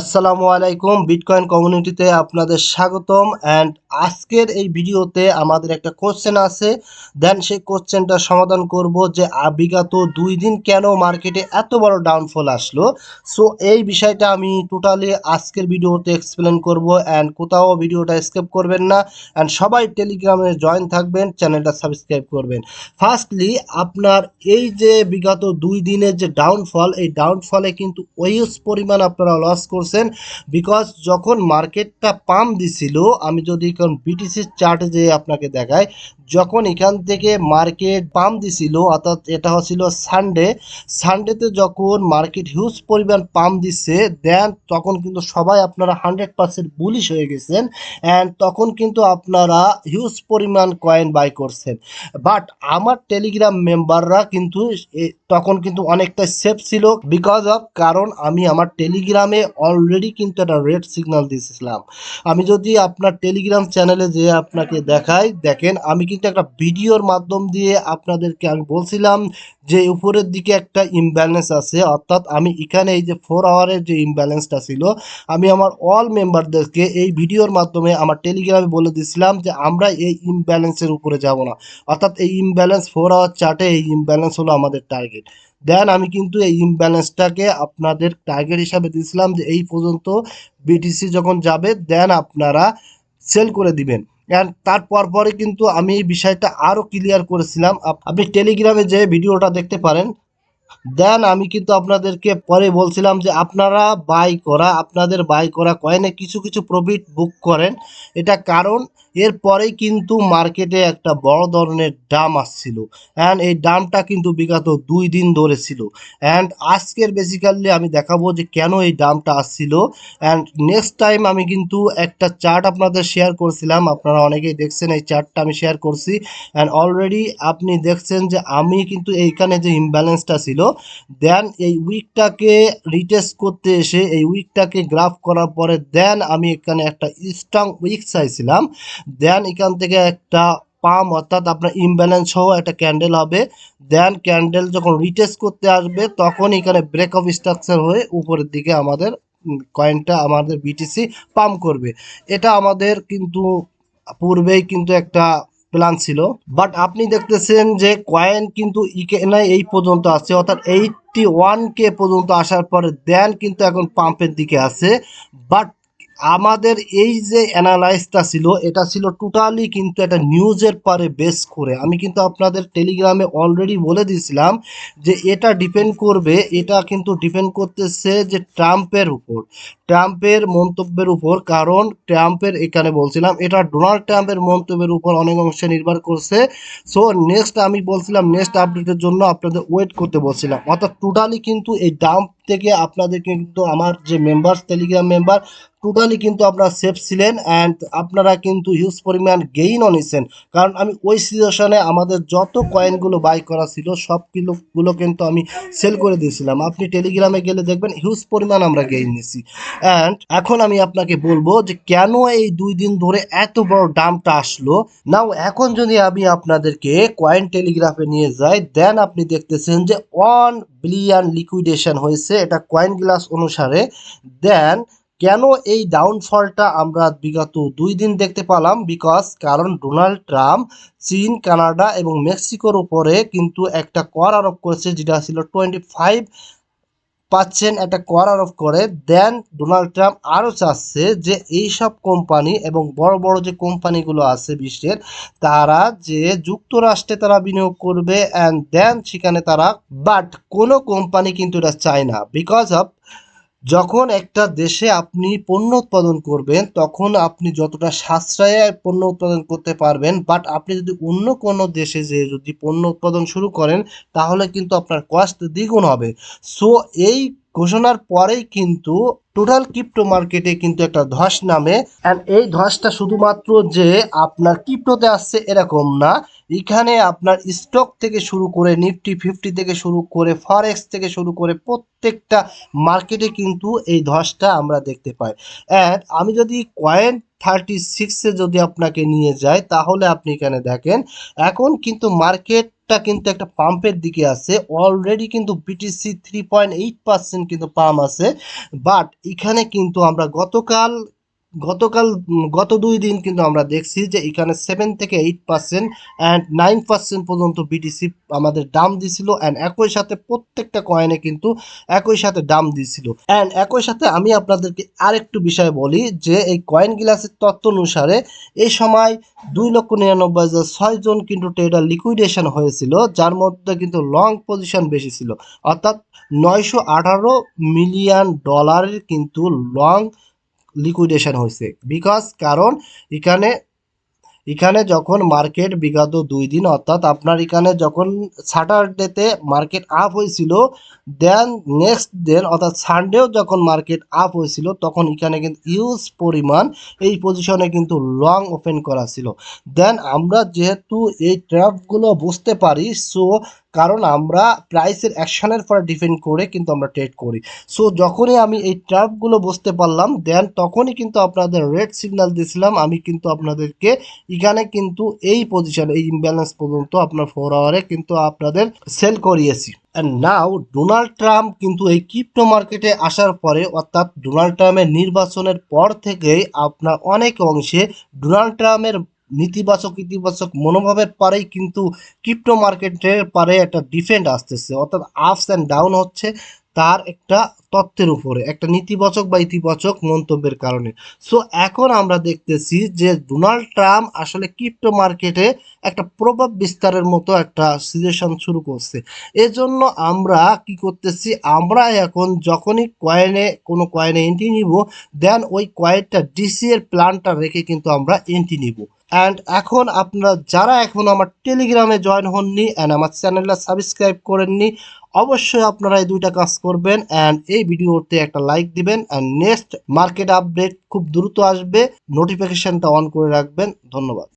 আসসালামু আলাইকুম বিটকয়েন কমিউনিটিতে আপনাদের স্বাগতম অ্যান্ড আজকের এই ভিডিওতে আমাদের একটা কোশ্চেন আছে। দেন সেই কোশ্চেনটা সমাধান করব যে বিগত দুই দিন কেন মার্কেটে এত বড় ডাউনফল আসলো? সো এই বিষয়টা আমি টোটালি আজকের ভিডিওতে এক্সপ্লেন করব অ্যান্ড কোথাও ভিডিওটা স্কিপ করবেন না অ্যান্ড সবাই টেলিগ্রামে জয়েন থাকবেন চ্যানেলটা সাবস্ক্রাইব করবেন। ফার্স্টলি আপনার এই যে বিগত দুই দিনের যে ডাউনফল এই ডাউনফলে কিন্তু ওইস পরিমাণ আপনারা লস বিকজ যখন মার্কেটটা পাম দিছিল আমি যদি এখন বিটিসির চার্টে যে আপনাকে দেখাই যখন এখান থেকে মার্কেট পাম্প দিছিল, অর্থাৎ এটা হচ্ছিল সানডে সানডেতে যখন মার্কেট হিউজ পরিমাণ পাম্প দিচ্ছে দেন তখন কিন্তু সবাই আপনারা হান্ড্রেড পার্সেন্ট বুলিশ হয়ে গেছেন অ্যান্ড তখন কিন্তু আপনারা হিউজ পরিমাণ কয়েন বাই করছেন। বাট আমার টেলিগ্রাম মেম্বাররা কিন্তু তখন কিন্তু অনেকটা সেফ ছিল বিকজ অফ কারণ আমি আমার টেলিগ্রামে অলরেডি কিন্তু একটা রেড সিগন্যাল দিয়েছিলাম আমি যদি আপনার টেলিগ্রাম চ্যানেলে যে আপনাকে দেখাই, দেখেন আমি কিন্তু একটা ভিডিওর মাধ্যম দিয়ে আপনাদেরকে আমি বলছিলাম যে উপরের দিকে একটা ইমব্যালেন্স আছে। অর্থাৎ আমি এখানে এই যে ফোর আওয়ারের যে ইমব্যালেন্সটা ছিল, আমি আমার অল মেম্বারদেরকে এই ভিডিওর মাধ্যমে আমার টেলিগ্রামে বলে দিয়েছিলাম যে আমরা এই ইমব্যালেন্সের উপরে যাব না। অর্থাৎ এই ইমব্যালেন্স ফোর আওয়ার চার্টে এই ইমব্যালেন্স হলো আমাদের টার্গেট দেন আমি কিন্তু এই ইমব্যালেন্সটাকে আপনাদের টার্গেট হিসাবে দিয়েছিলাম যে এই পর্যন্ত বিটিসি যখন যাবে দেন আপনারা সেল করে দিবেন। অ্যান্ড তারপর পরে কিন্তু আমি এই বিষয়টা আরও ক্লিয়ার করেছিলাম। আপ- আপনি টেলিগ্রামে যে ভিডিওটা দেখতে পারেন দেন আমি কিন্তু আপনাদেরকে পরে বলছিলাম যে আপনারা বাই করা, আপনাদের বাই করা কয়েনে কিছু কিছু প্রফিট বুক করেন। এটা কারণ এরপরেই কিন্তু মার্কেটে একটা বড় ধরনের দাম আসছিল। অ্যান্ড এই দামটা কিন্তু বিগত দুই দিন ধরে ছিল। অ্যান্ড আজকের বেসিক্যালি আমি দেখাবো যে কেন এই দামটা আসছিল। অ্যান্ড নেক্সট টাইম আমি কিন্তু একটা চার্ট আপনাদের শেয়ার করছিলাম। আপনারা অনেকেই দেখছেন এই চার্টটা আমি শেয়ার করছি। অ্যান্ড অলরেডি আপনি দেখছেন যে আমি কিন্তু এইখানে যে ইমব্যালেন্সটা ছিল দেন এই উইকটাকে রিটেস্ট করতে এসে, এই উইকটাকে গ্রাফ করার পরে দেন আমি এখানে একটা স্ট্রং উইক চাইছিলাম। দেন এখান থেকে একটা পাম অর্থাৎ আপনার ইমব্যালেন্স সহ একটা ক্যান্ডেল হবে। দেন ক্যান্ডেল যখন রিটেস্ট করতে আসবে, তখন এখানে ব্রেক অফ স্ট্রাকচার হয়ে উপরের দিকে আমাদের কয়েনটা আমাদের বিটিসি পাম্প করবে। এটা আমাদের কিন্তু পূর্বেই কিন্তু একটা প্ল্যান ছিল। বাট আপনি দেখতেছেন যে কয়েন কিন্তু ইকেনে এই পর্যন্ত আছে, অর্থাৎ এইটটি ওয়ান কে পর্যন্ত আসার পরে দেন কিন্তু এখন পাম্পের দিকে আছে। বাট আমাদের এই যে অ্যানালাইসটা ছিল, এটা ছিল টোটালি কিন্তু একটা নিউজের পরে বেস করে। আমি কিন্তু আপনাদের টেলিগ্রামে অলরেডি বলে দিয়েছিলাম যে এটা ডিপেন্ড করবে, এটা কিন্তু ডিপেন্ড করতেছে যে ট্রাম্পের উপর। ট্রাম্পের মন্তব্যের উপর, কারণ ট্রাম্পের এখানে বলছিলাম, এটা ডোনাল্ড ট্রাম্পের মন্তব্যের উপর অনেক অংশে নির্ভর করছে। সো নেক্সট আমি বলছিলাম নেক্সট আপডেটের জন্য আপনাদের ওয়েট করতে বলছিলাম। অর্থাৎ টোটালি কিন্তু এই ডাম্প থেকে আপনাদের কিন্তু আমার যে মেম্বার টেলিগ্রাম মেম্বার টোটালি কিন্তু আপনারা সেফ ছিলেন অ্যান্ড আপনারা কিন্তু হিউজ পরিমাণ গেইনও নিছেন। কারণ আমি ওই সিচুয়েশনে আমাদের যত কয়েনগুলো বাই করা ছিল, সবগুলো কিন্তু আমি সেল করে দিয়েছিলাম। আপনি টেলিগ্রামে গেলে দেখবেন হিউজ পরিমাণ আমরা গেইন নিছি। অ্যান্ড এখন আমি আপনাকে বলব যে কেন এই দুই দিন ধরে এত বড় দামটা আসলো? নাও এখন যদি আমি আপনাদেরকে কয়েন টেলিগ্রাফে নিয়ে যাই দেন আপনি দেখতেছেন যে ওয়ান বিলিয়ন লিকুইডেশন হয়েছে, এটা কয়েন গ্লাস অনুসারে। দেন কেন এই ডাউনফলটা আমরা বিগত দুই দিন দেখতে পেলাম? বিকজ কারণ ডোনাল্ড ট্রাম্প চীন, কানাডা এবং মেক্সিকোর উপরে কিন্তু একটা কর আরোপ করেছে, যেটা ছিল টোয়েন্টি ফাইভ পাচ্ছেন একটা কর আরোপ করে। দেন ডোনাল্ড ট্রাম্প আরও চাচ্ছে যে এই সব কোম্পানি এবং বড় বড় যে কোম্পানিগুলো আছে বিশ্বের, তারা যে যুক্তরাষ্ট্রে তারা বিনিয়োগ করবে অ্যান্ড দেন সেখানে তারা বাট কোনো কোম্পানি কিন্তু এটা চায় না বিকজ অফ যখন একটা দেশে আপনি পণ্য উৎপাদন করবেন, তখন আপনি যতটা সাশ্রয়ে পণ্য উৎপাদন করতে পারবেন বাট আপনি যদি অন্য কোনো দেশে যে যদি পণ্য উৎপাদন শুরু করেন, তাহলে কিন্তু আপনার কস্ট দ্বিগুণ হবে। সো এই ঘোষণার পরেই কিন্তু টোটাল ক্রিপ্টো মার্কেটে কিন্তু একটা ধস নামে। অ্যান্ড এই ধসটা শুধুমাত্র যে আপনার ক্রিপ্টোতে আসছে এরকম না, এখানে আপনার স্টক থেকে শুরু করে নিফটি ফিফটি থেকে শুরু করে ফরেক্স থেকে শুরু করে প্রত্যেকটা মার্কেটে কিন্তু এই ধসটা আমরা দেখতে পাই। অ্যান্ড আমি যদি কয়েন থার্টি সিক্সে যদি আপনাকে নিয়ে যায় তাহলে আপনি এখানে দেখেন, এখন কিন্তু মার্কেটটা কিন্তু একটা পাম্পের দিকে আছে। অলরেডি কিন্তু BTC three point eight percent কিন্তু পাম্প আছে। বাট এখানে কিন্তু আমরা গতকাল গতকাল গত দুই দিন কিন্তু আমরা দেখছি যে এখানে সেভেন থেকে eight percent and nine percent পর্যন্ত বিটিসি আমাদের দাম দিছিল অ্যান্ড একই সাথে প্রত্যেকটা কয়েনে কিন্তু একই সাথে দাম দিছিল। অ্যান্ড একই সাথে আমি আপনাদেরকে আরেকটু বিষয় বলি যে এই কয়েন গ্লাসের তথ্য অনুসারে এই সময় দুই লক্ষ নিরানব্বই হাজার ছয় জন কিন্তু ট্রেডার লিকুইডেশন হয়েছিল, যার মধ্যে কিন্তু লং পজিশন বেশি ছিল। অর্থাৎ নয়শো আঠারো মিলিয়ন ডলারের কিন্তু লং লিকুইডেশন হয়েছে বিকজ কারণ এখানে এখানে যখন মার্কেট বিগত দুই দিন, অর্থাৎ আপনার এখানে যখন স্যাটারডেতে মার্কেট আপ হয়েছিল দেন নেক্সট দিন, অর্থাৎ সানডেও যখন মার্কেট আপ হয়েছিল তখন এখানে কিন্তু ইউজ পরিমাণ এই পজিশনে কিন্তু লং ওপেন করা ছিল। দেন আমরা যেহেতু এই ট্র্যাপগুলো বুঝতে পারি সো কারণ আমরা প্রাইসের অ্যাকশনের পরে ডিপেন্ড করে কিন্তু আমরা ট্রেড করি। সো যখনই আমি এই ট্র্যাপগুলো বুঝতে পারলাম দেন তখনই কিন্তু আপনাদের রেড সিগন্যাল দিয়েছিলাম আমি কিন্তু আপনাদেরকে এখানে কিন্তু এই পজিশন এই ইমব্যালেন্স পর্যন্ত আপনার ফোর আওয়ারে কিন্তু আপনাদের সেল করিয়েছি। অ্যান্ড নাও ডোনাল্ড ট্রাম্প কিন্তু এই ক্রিপ্টো মার্কেটে আসার পরে, অর্থাৎ ডোনাল্ড ট্রাম্পের নির্বাচনের পর থেকেই আপনার অনেক অংশে ডোনাল্ড ট্রাম্পের নেতিবাচক, ইতিবাচক মনোভাবের পারেই কিন্তু ক্রিপ্টো মার্কেটের পারে একটা ডিফেন্ড আসতেছে। অর্থাৎ আপস অ্যান্ড ডাউন হচ্ছে তার একটা তত্ত্বের উপরে, একটা নেতিবাচক বা ইতিবাচক মন্তব্যের কারণে। সো এখন আমরা দেখতেছি যে ডোনাল্ড ট্রাম্প আসলে ক্রিপ্টো মার্কেটে একটা প্রভাব বিস্তারের মতো একটা সিচুয়েশন শুরু করছে। এজন্য আমরা কি করতেছি, আমরা এখন যখনই কয়েনে কোনো কয়েনে এন্ট্রি নিব দেন ওই কয়েনটা ডিসি এর প্ল্যানটা রেখে কিন্তু আমরা এন্ট্রি নিব। অ্যান্ড এখন আপনারা যারা এখন আমার টেলিগ্রামে জয়েন হননি অ্যান্ড আমার চ্যানেলটা সাবস্ক্রাইব করেননি, অবশ্যই আপনারা এই দুইটা কাজ করবেন অ্যান্ড এই ভিডিওতে একটা লাইক দিবেন অ্যান্ড নেক্সট মার্কেট আপডেট খুব দ্রুত আসবে নোটিফিকেশানটা অন করে রাখবেন, ধন্যবাদ।